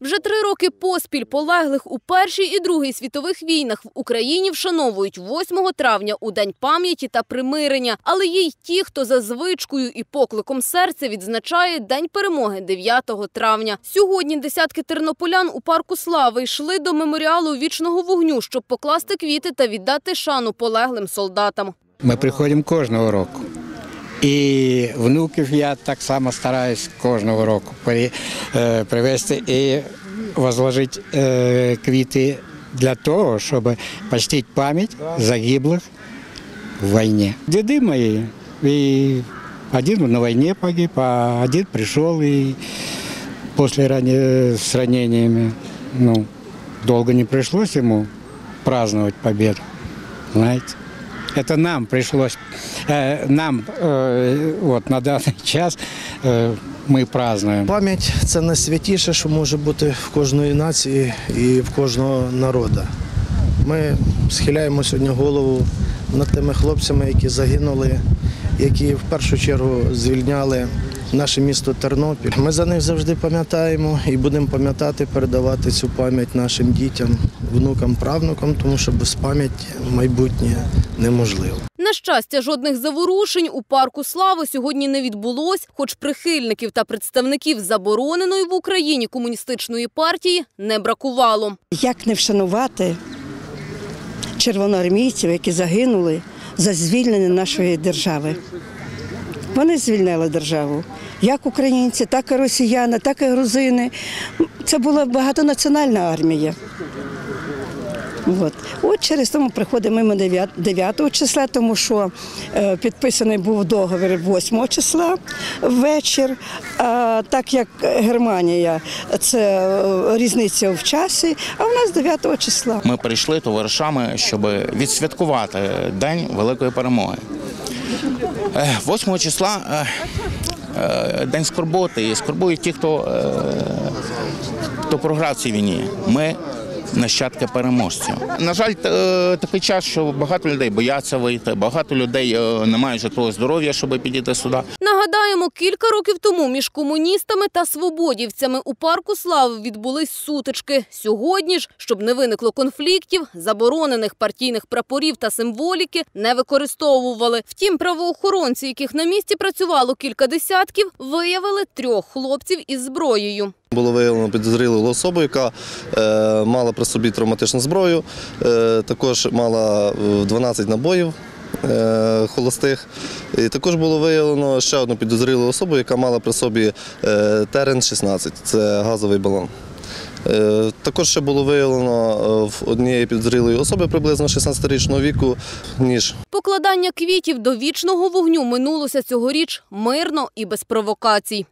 Вже три роки поспіль полеглих у Першій і Другій світових війнах в Україні вшановують 8 травня у День пам'яті та примирення. Але є й ті, хто за звичкою і покликом серця відзначає День перемоги 9 травня. Сьогодні десятки тернополян у парку Слави йшли до меморіалу вічного вогню, щоб покласти квіти та віддати шану полеглим солдатам. Ми приходимо кожного року. І внуків я так само стараюсь кожного року при- е, привезти і возложити е, квіти для того, щоб почтити пам'ять загиблих в війні. Діди мої, і один на війні погиб, а один прийшов і після рани- з раненнями. Ну, довго не прийшлось йому праздновать победу, знаете. Это нам пришлось, э, нам э, вот на данный час э, мы празднуем. Пам'ять це найсвятіше, що може бути в кожної нації і в кожного народу. Ми схиляємо сьогодні голову над тими хлопцями, які загинули, які в першу чергу звільняли наше місто Тернопіль. Ми за них завжди пам'ятаємо і будемо пам'ятати, передавати цю пам'ять нашим дітям, внукам, правнукам, тому що без пам'яті майбутнє неможливо. На щастя, жодних заворушень у парку Слави сьогодні не відбулось, хоч прихильників та представників забороненої в Україні комуністичної партії не бракувало. Як не вшанувати червоноармійців, які загинули за звільнення нашої держави? Вони звільнили державу. Як українці, так і росіяни, так і грузини. Це була багатонаціональна армія. От. От через тому приходимо мимо 9 9 числа, тому що е, підписаний був договір 8 числа ввечір. А так як Германія це е, різниця в часі, а у нас 9 числа. Ми прийшли товаришами, щоб відсвяткувати День Великої перемоги. Е, 8 числа е, е, День скорботи. І скорбують ті, хто, хто програв цій війні. Ми нащадки переможців. На жаль, е, такий час, що багато людей бояться вийти, багато людей е, не мають житлового здоров'я, щоб підійти сюди. Нагадаємо, кілька років тому між комуністами та свободівцями у парку Слави відбулись сутички. Сьогодні ж, щоб не виникло конфліктів, заборонених партійних прапорів та символіки не використовували. Втім, правоохоронці, яких на місці працювало кілька десятків, виявили трьох хлопців із зброєю. Було виявлено підозрілу особу, яка е, мала при собі травматичну зброю, е, також мала е, 12 набоїв е, холостих. І також було виявлено ще одну підозрілу особу, яка мала при собі е, терен-16, це газовий балон. Е, Також ще було виявлено е, в однієї підозрілої особи приблизно 16-річного віку ніж. Покладання квітів до вічного вогню минулося цьогоріч мирно і без провокацій.